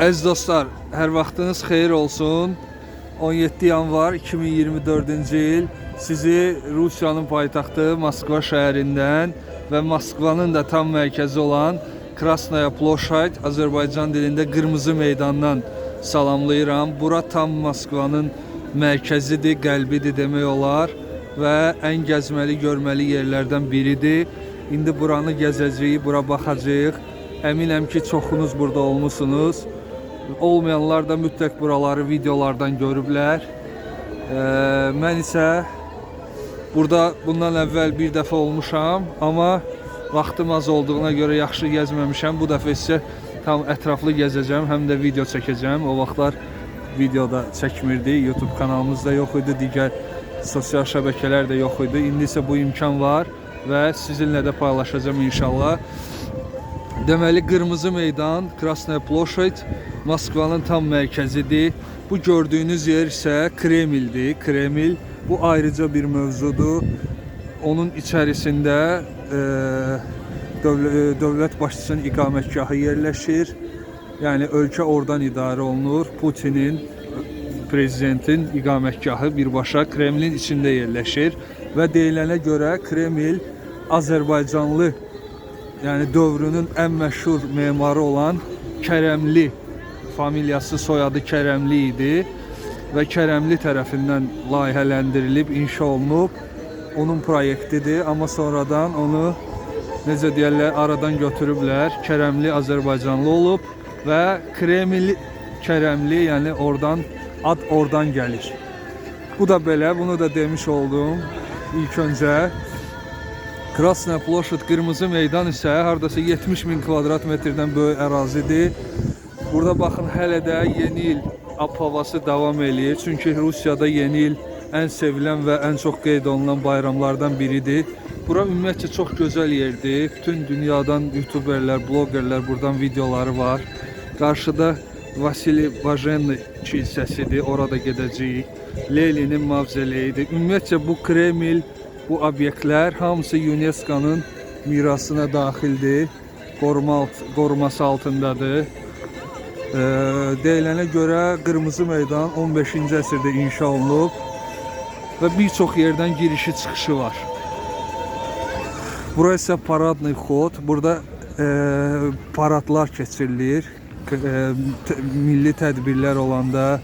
Əziz dostlar, hər vaxtınız xeyir olsun. 17 yanvar 2024-cü il sizi Rusiyanın paytaxtı Moskva şəhərindən və Moskvanın da tam mərkəzi olan Krasnaya Ploşad Azərbaycan dilində Qırmızı meydandan salamlayıram. Bura tam Moskvanın mərkəzidir, qəlbidir demək olar və ən gəzməli, görməli yerlərdən biridir. İndi buranı gəzəcəyik, bura baxacağıq. Əminəm ki, çoxunuz burada olmusunuz. Olmayanlar da mütləq buraları videolardan görüblər. Ee, mən isə burada bundan əvvəl bir dəfə olmuşam, amma vaxtım az olduğuna görə yaxşı gəzməmişəm. Bu dəfə isə tam ətraflı gəzəcəm, həm də video çəkəcəm. O vaxtlar videoda çəkmirdi, YouTube kanalımızda yox idi, digər sosial şəbəkələr də yox idi. İndi isə bu imkan var və sizinlə də paylaşacağım inşallah. Deməli Qırmızı Meydan, Krasnaya Ploşad Moskvanın tam mərkəzidir. Bu gördüyünüz yer isə Kremldir. Kreml bu ayrıca bir mövzudur. Onun içərisində e, dövlət, dövlət başçısının iqamətgahı yerləşir. Yəni ölkə oradan idarə olunur. Putinin prezidentin iqamətgahı birbaşa Kremlin içində yerləşir və deyilənə görə Kreml Azərbaycanlı yəni dövrünün ən məşhur memarı olan Kərəmli familiyası, soyadı Kərəmli idi və Kərəmli tərəfindən layihələndirilib, inşa olunub. Onun proyektidir, amma sonradan onu necə deyirlər, aradan götürüblər. Kərəmli Azərbaycanlı olub və Kreml Kərəmli, yəni oradan ad oradan gəlir. Bu da belə, bunu da demiş oldum ilk öncə. Krasnaya Ploşad Qırmızı Meydan isə hardasa 70 min kvadrat metrdən böyük ərazidir. Burada baxın hələ də yeni il ab havası davam eləyir. Çünki Rusiyada yeni il ən sevilən və ən çox qeyd olunan bayramlardan biridir. Bura ümumiyyətcə çox gözəl yerdir. Bütün dünyadan youtuberlər, bloqerlər buradan videoları var. Qarşıda Vasili Bajenli kilsəsidir. Orada gedəcəyik. Leninin mavzeleyidir. Ümumiyyətcə bu Kreml, bu obyektlər hamısı UNESCO-nun mirasına daxildir. Qoruma alt, qoruması altındadır. Ee, deyilənə görə Qırmızı Meydan 15-ci əsrdə inşa olunub və bir çox yerdən girişi çıxışı var. Bura isə paradный xod. Burada e, paradlar keçirilir. E, t- milli tədbirlər olanda,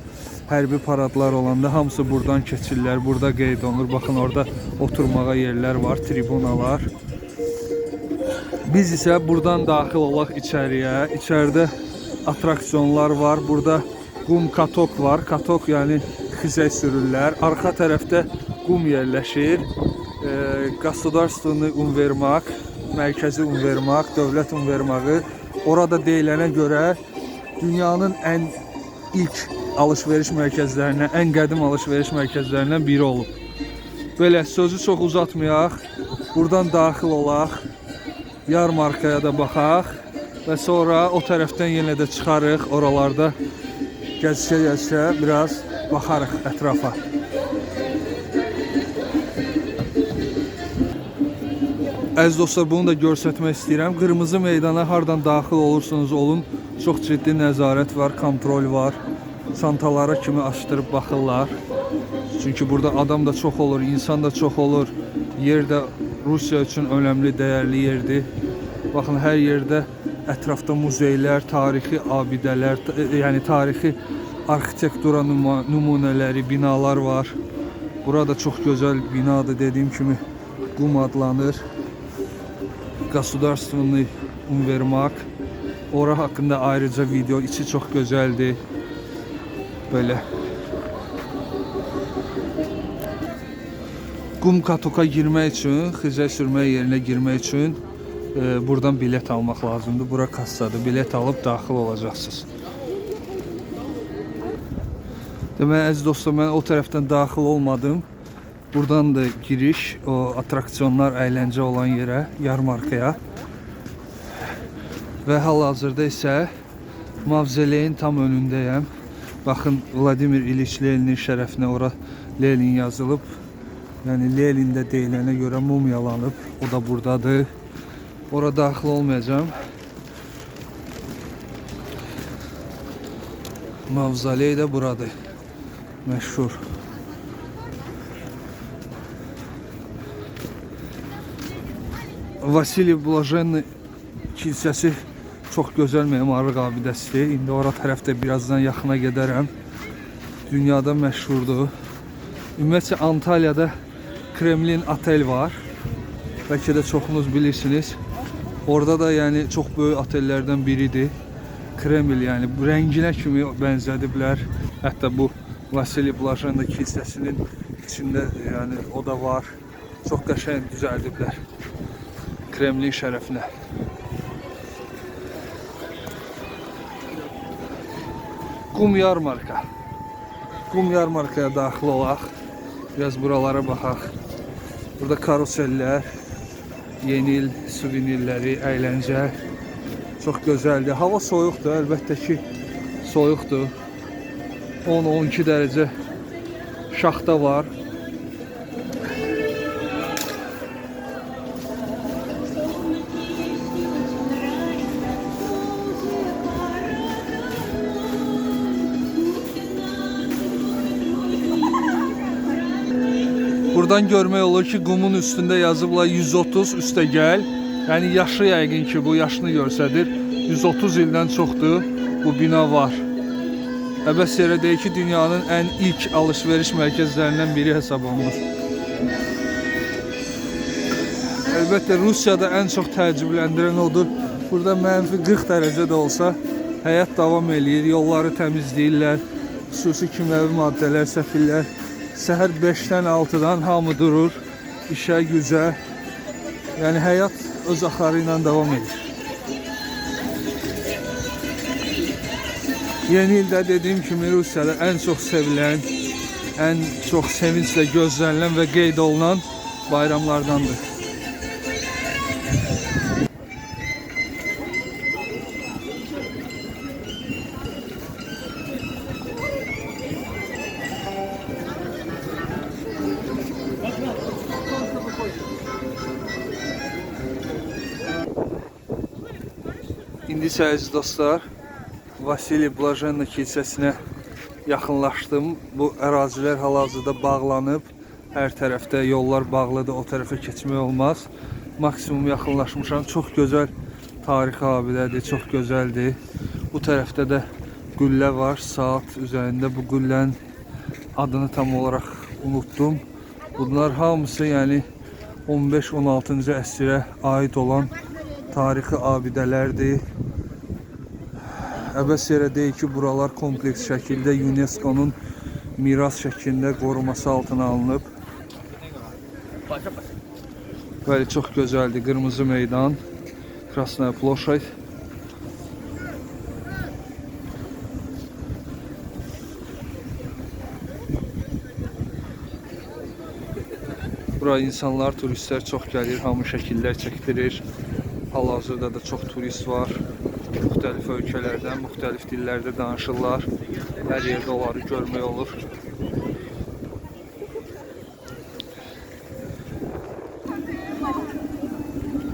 hərbi paradlar olanda hamısı buradan keçirlər, burada qeyd olunur. Baxın orada oturmağa yerlər var, tribunalar. Biz isə buradan daxil olaq içəriyə. İçəridə atraksiyonlar var. Burada qum katok var. Katok yəni xizək sürürlər. Arxa tərəfdə qum yerləşir. E, Qasudarstvını Unvermak, Mərkəzi Unvermak, Dövlət Unvermağı. Orada deyilənə görə dünyanın ən ilk alış-veriş mərkəzlərindən, ən qədim alış-veriş mərkəzlərindən biri olub. Belə sözü çox uzatmayaq. Buradan daxil olaq. Yarmarkaya da baxaq və sonra o tərəfdən yenə də çıxarıq. Oralarda gəzişə-gəzişə biraz baxarıq ətrafa. Əziz dostlar, bunu da göstərmək istəyirəm. Qırmızı meydana hardan daxil olursunuz olun, çox ciddi nəzarət var, kontrol var çantalara kimi açdırıb baxırlar. Çünki burada adam da çox olur, insan da çox olur. Yer də Rusiya üçün önəmli, dəyərli yerdir. Baxın, hər yerdə ətrafda muzeylər, tarixi abidələr, e, yəni tarixi arxitektura nümunələri, binalar var. Burada çox gözəl binadır, dediyim kimi Qum adlanır. Qasudarstvenny Unvermak. Ora haqqında ayrıca video içi çox gözəldir. Böyle. Qum katoka girmək üçün, xizək sürmək yerinə girmək üçün e, buradan bilet almaq lazımdır. Bura kassadır. Bilet alıb daxil olacaqsınız. Deməli əziz dostlar, mən o tərəfdən daxil olmadım. Buradan da giriş o atraksiyonlar, əyləncə olan yerə, yarmarkaya. Və hal-hazırda isə mavzeleyin tam önündəyəm. Baxın Vladimir İliç Leninin şərəfinə ora Lenin yazılıb. Yəni Lenin də deyilənə görə mumyalanıb. O da burdadır. Ora daxil olmayacağam. Mavzoley də buradır. Məşhur. Vasili Blajenli kilsəsi çox gözəl memarlıq abidəsidir. İndi ora tərəfdə birazdan yaxına gedərəm. Dünyada məşhurdur. Ümumiyyətcə Antalyada Kremlin otel var. Bəlkə də çoxunuz bilirsiniz. Orada da yəni çox böyük otellərdən biridir. Kreml yəni rənginə kimi bənzədiblər. Hətta bu Vasili Blajenli kilsəsinin içində yəni o da var. Çox qəşəng düzəldiblər. Kremlin şərəfinə. Qum yarmarka. Qum yarmarkaya daxil olaq. Biraz buralara baxaq. Burada karusellər, yeni il suvenirləri, əyləncə. Çox gözəldir. Hava soyuqdur, əlbəttə ki, soyuqdur. 10-12 dərəcə şaxta var. Buradan görmək olur ki, qumun üstündə yazıblar 130 üstə gəl. Yəni yaşı yəqin ki, bu yaşını göstərir. 130 ildən çoxdur bu bina var. Əbəs yerə deyir ki, dünyanın ən ilk alış-veriş mərkəzlərindən biri hesab olunur. Əlbəttə Rusiyada ən çox təəccübləndirən odur. Burada mənfi 40 dərəcə də olsa həyat davam eləyir, yolları təmizləyirlər, xüsusi kimyəvi maddələr səpirlər. Səhər 5-dən 6-dan hamı durur, işə, gücə. Yəni həyat öz axarı ilə davam edir. Yeni ildə dediyim kimi Rusiyada ən çox sevilən, ən çox sevinclə gözlənilən və qeyd olunan bayramlardandır. İndi əziz dostlar, Vasili Blajenli kilsəsinə yaxınlaşdım. Bu ərazilər hal-hazırda bağlanıb. Hər tərəfdə yollar bağlıdır, o tərəfə keçmək olmaz. Maksimum yaxınlaşmışam. Çox gözəl tarixi abidədir, çox gözəldir. Bu tərəfdə də qüllə var, saat üzərində. Bu qüllənin adını tam olaraq unuttum. Bunlar hamısı yəni 15-16-cı əsrə aid olan tarixi abidələrdir. Əbəs yerə deyil ki, buralar kompleks şəkildə UNESCO-nun miras şəklində qoruması altına alınıb. Bəli, çox gözəldir. Qırmızı meydan, Krasnaya Ploşad. Bura insanlar, turistlər çox gəlir, hamı şəkillər çəkdirir. Hal-hazırda da çox turist var. Müxtəlif ölkələrdən, müxtəlif dillərdə danışırlar. Hər yerdə onları görmək olur.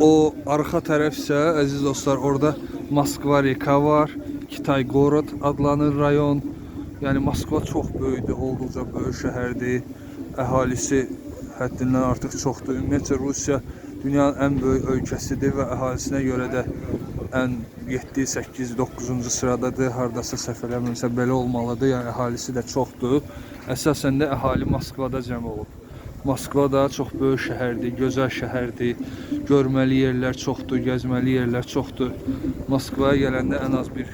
O arxa tərəf isə əziz dostlar, orada Moskva reka var. Kitay Gorod adlanır rayon. Yəni Moskva çox böyükdür, olduqca böyük şəhərdir. Əhalisi həddindən artıq çoxdur. Ümumiyyətcə Rusiya dünyanın ən böyük ölkəsidir və əhalisinə görə də ən 7, 8, 9-cu sıradadır. Hardasa səhv eləmirəmsə belə olmalıdır. Yəni əhalisi də çoxdur. Əsasən də əhali Moskvada cəm olub. Moskva da çox böyük şəhərdir, gözəl şəhərdir. Görməli yerlər çoxdur, gəzməli yerlər çoxdur. Moskvaya gələndə ən az bir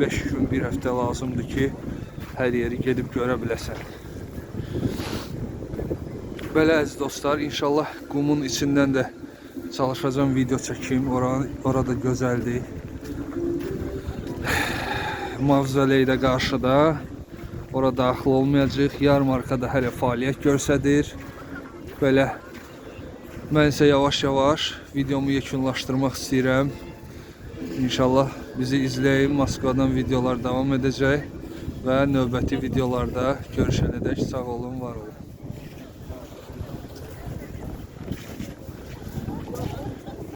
5 gün, bir həftə lazımdır ki, hər yeri gedib görə. Belə əziz dostlar, inşallah qumun içindən də çalışacağım video çəkim. Oranı, orada gözəldir. Mavzoley də qarşıda. Ora daxil olmayacaq. Yarmarkada hələ fəaliyyət göstərir. Belə mən isə yavaş-yavaş videomu yekunlaşdırmaq istəyirəm. İnşallah bizi izləyin. Moskvadan videolar davam edəcək və növbəti videolarda görüşənədək sağ olun, var olun.